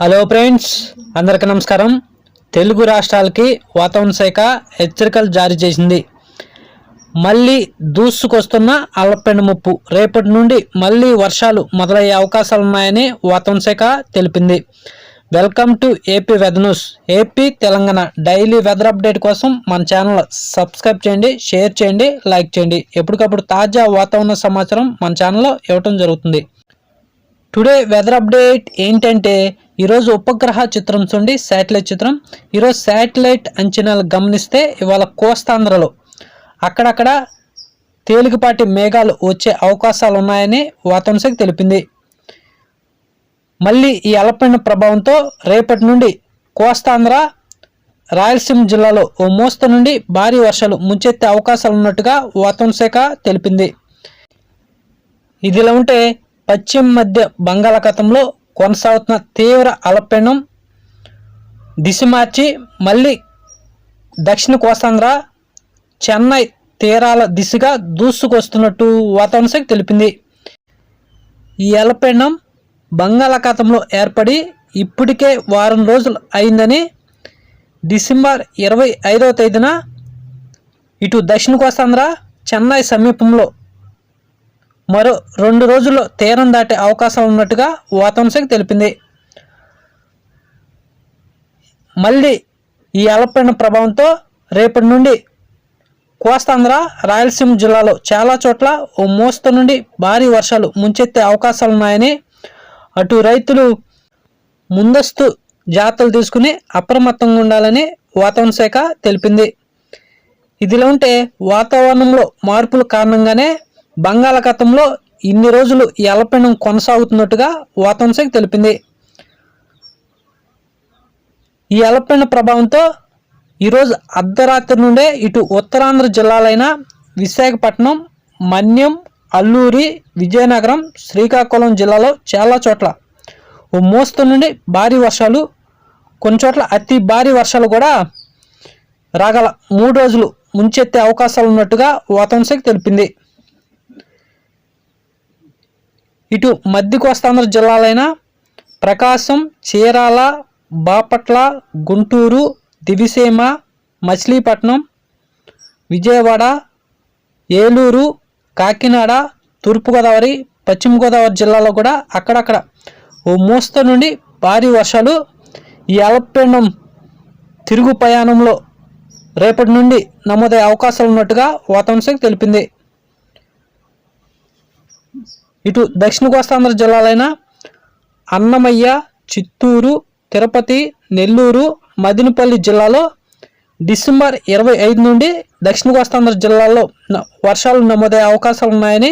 Hello friends అందరికీ నమస్కారం. తెలుగు రాష్ట్రాలకి వాతావరణ శాఖ హెచ్చరికలు జారీ చేసింది. మళ్ళీ దూసుకొస్తున్న అల్లపెండ ముప్పు. రేపటి నుండి మళ్ళీ వర్షాలు మొదలయ్యే అవకాశాలు ఉన్నాయని వాతావరణ శాఖ తెలిపింది. Welcome to AP weather news AP Telangana daily weather update కోసం మన ఛానల్ సబ్స్క్రైబ్ చేయండి షేర్ చేయండి లైక్ చేయండి. ఎప్పటికప్పుడు తాజా వాతావరణ సమాచారం మన ఛానల్లో ఇవ్వటం జరుగుతుంది. టుడే వెదర్ అప్డేట్ ఏంటంటే ఈరోజు ఉపగ్రహ చిత్రం చూడండి శాటిలైట్ చిత్రం. ఈరోజు శాటిలైట్ అంచనాలు గమనిస్తే ఇవాళ కోస్తాంధ్రలో అక్కడక్కడ తేలికపాటి మేఘాలు వచ్చే అవకాశాలు ఉన్నాయని వాతావరణ శాఖ తెలిపింది. మళ్ళీ ఈ అల్పపీడన ప్రభావంతో రేపటి నుండి కోస్తాంధ్ర రాయలసీమ జిల్లాలో ఓ మోస్త నుండి భారీ వర్షాలు ముంచెత్తే అవకాశాలు ఉన్నట్టుగా వాతావరణ శాఖ తెలిపింది. ఇదిలా ఉంటే పశ్చిమ మధ్య బంగాళాఖాతంలో కొనసాగుతున్న తీవ్ర అల్పపీడనం దిశ మార్చి మళ్ళీ దక్షిణ కోస్తాంధ్ర చెన్నై తీరాల దిశగా దూసుకొస్తున్నట్టు వాతావరణ శాఖ తెలిపింది. ఈ అలపెండం బంగాళాఖాతంలో ఏర్పడి ఇప్పటికే వారం రోజులు అయిందని డిసెంబర్ ఇరవై ఐదవ తేదీన ఇటు దక్షిణ కోస్తాంధ్ర చెన్నై సమీపంలో మరో రెండు రోజుల్లో తీరం దాటే అవకాశం ఉన్నట్టుగా వాతావరణ శాఖ తెలిపింది. మళ్ళీ ఈ అల్పపీడన ప్రభావంతో రేపటి నుండి కోస్తాంధ్ర రాయలసీమ జిల్లాలో చాలా చోట్ల ఓ మోస్తరు నుండి భారీ వర్షాలు ముంచెత్తే అవకాశాలు ఉన్నాయని అటు రైతులు ముందస్తు జాగ్రత్తలు తీసుకుని అప్రమత్తంగా ఉండాలని వాతావరణ శాఖ తెలిపింది. ఇదిలా ఉంటే వాతావరణంలో మార్పుల కారణంగానే బంగాళాఖాతంలో ఇన్ని రోజులు ఈ కొనసాగుతున్నట్టుగా వాతావరణ శాఖ తెలిపింది. ఈ ఎలపెన ప్రభావంతో ఈరోజు అర్ధరాత్రి నుండే ఇటు ఉత్తరాంధ్ర జిల్లాలైన విశాఖపట్నం మన్యం అల్లూరి విజయనగరం శ్రీకాకుళం జిల్లాలో చాలా చోట్ల ఓ మోస్తరు నుండి భారీ వర్షాలు కొన్ని చోట్ల అతి భారీ వర్షాలు కూడా రాగల మూడు రోజులు ముంచెత్తే అవకాశాలు ఉన్నట్టుగా వాతావరణ శాఖ తెలిపింది. ఇటు మధ్య కోస్తాంధ్ర జిల్లాలైన ప్రకాశం చీరాల బాపట్ల గుంటూరు దివిసీమ మచిలీపట్నం విజయవాడ ఏలూరు కాకినాడ తూర్పుగోదావరి పశ్చిమ గోదావరి జిల్లాలో కూడా అక్కడక్కడ ఓ మోస్త నుండి భారీ వర్షాలు ఈ అల్పపీండం తిరుగు ప్రయాణంలో రేపటి నుండి నమోదయ్యే అవకాశాలు ఉన్నట్టుగా వాతావరణ శాఖ తెలిపింది. ఇటు దక్షిణ కోస్తాంధ్ర జిల్లాలైన అన్నమయ్య చిత్తూరు తిరుపతి నెల్లూరు మదినపల్లి జిల్లాలో డిసెంబర్ ఇరవై ఐదు నుండి దక్షిణ కోస్తాంధ్ర జిల్లాలో న- వర్షాలు నమోదయ్యే అవకాశాలు ఉన్నాయని.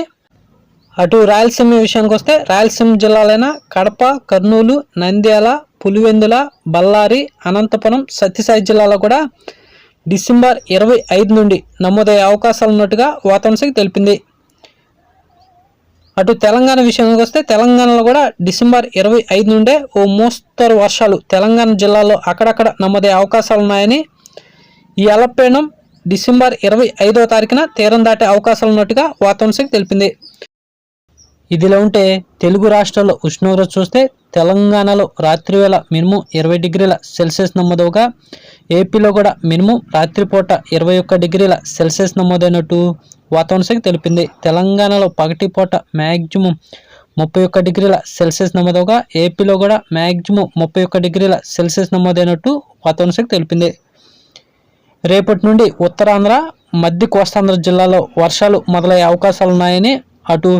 అటు రాయలసీమ విషయానికి వస్తే రాయలసీమ జిల్లాలైన కడప కర్నూలు నంద్యాల పులివెందుల బళ్ళారి అనంతపురం సత్యసాయి జిల్లాలో కూడా డిసెంబర్ ఇరవై ఐదు నుండి నమోదయ్యే అవకాశాలు ఉన్నట్టుగా వాతావరణ శాఖ తెలిపింది. అటు తెలంగాణ విషయానికి వస్తే తెలంగాణలో కూడా డిసెంబర్ ఇరవై ఐదు నుండే ఓ మోస్తరు వర్షాలు తెలంగాణ జిల్లాలో అక్కడక్కడ నమోదయ్యే అవకాశాలు ఉన్నాయని ఈ అల్పపీడనం డిసెంబర్ ఇరవై ఐదో తారీఖున తీరం దాటే అవకాశాలు ఉన్నట్టుగా వాతావరణ శాఖ తెలిపింది. ఇదిలా ఉంటే తెలుగు రాష్ట్రాల్లో ఉష్ణోగ్రత చూస్తే తెలంగాణలో రాత్రివేళ మినిమం ఇరవై డిగ్రీల సెల్సియస్ నమోదవగా ఏపీలో కూడా మినిమం రాత్రిపూట ఇరవై ఒక్క డిగ్రీల సెల్సియస్ నమోదైనట్టు వాతావరణ శాఖ తెలిపింది. తెలంగాణలో పగటిపూట మ్యాక్సిమం ముప్పై ఒక్క డిగ్రీల సెల్సియస్ నమోదవగా ఏపీలో కూడా మ్యాక్సిమం ముప్పై ఒక్క డిగ్రీల సెల్సియస్ నమోదైనట్టు వాతావరణ శాఖ తెలిపింది. రేపటి నుండి ఉత్తరాంధ్ర మధ్య కోస్తాంధ్ర జిల్లాలో వర్షాలు మొదలయ్యే అవకాశాలు ఉన్నాయని అటు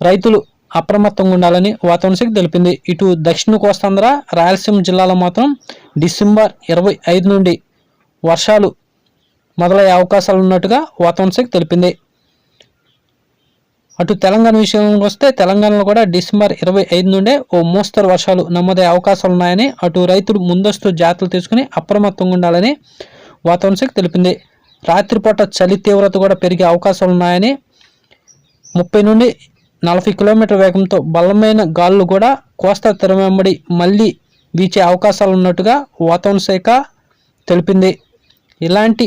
రైతులు అప్రమత్తంగా ఉండాలని వాతావరణ శాఖ తెలిపింది. ఇటు దక్షిణ కోస్తాంధ్ర రాయలసీమ జిల్లాలో మాత్రం డిసెంబర్ ఇరవై ఐదు నుండి వర్షాలు మొదలయ్యే అవకాశాలు ఉన్నట్టుగా వాతావరణ శాఖ తెలిపింది. అటు తెలంగాణ విషయానికి వస్తే తెలంగాణలో కూడా డిసెంబర్ ఇరవై ఐదు నుండే ఓ మోస్తరు వర్షాలు నమోదయ్యే అవకాశాలు ఉన్నాయని అటు రైతులు ముందస్తు జాగ్రత్తలు తీసుకుని అప్రమత్తంగా ఉండాలని వాతావరణ శాఖ తెలిపింది. రాత్రిపూట చలి తీవ్రత కూడా పెరిగే అవకాశాలు ఉన్నాయని ముప్పై నుండి నలభై కిలోమీటర్ వేగంతో బలమైన గాలులు కూడా కోస్తా తెరవెంబడి మళ్ళీ వీచే అవకాశాలు ఉన్నట్టుగా వాతావరణ శాఖ తెలిపింది. ఇలాంటి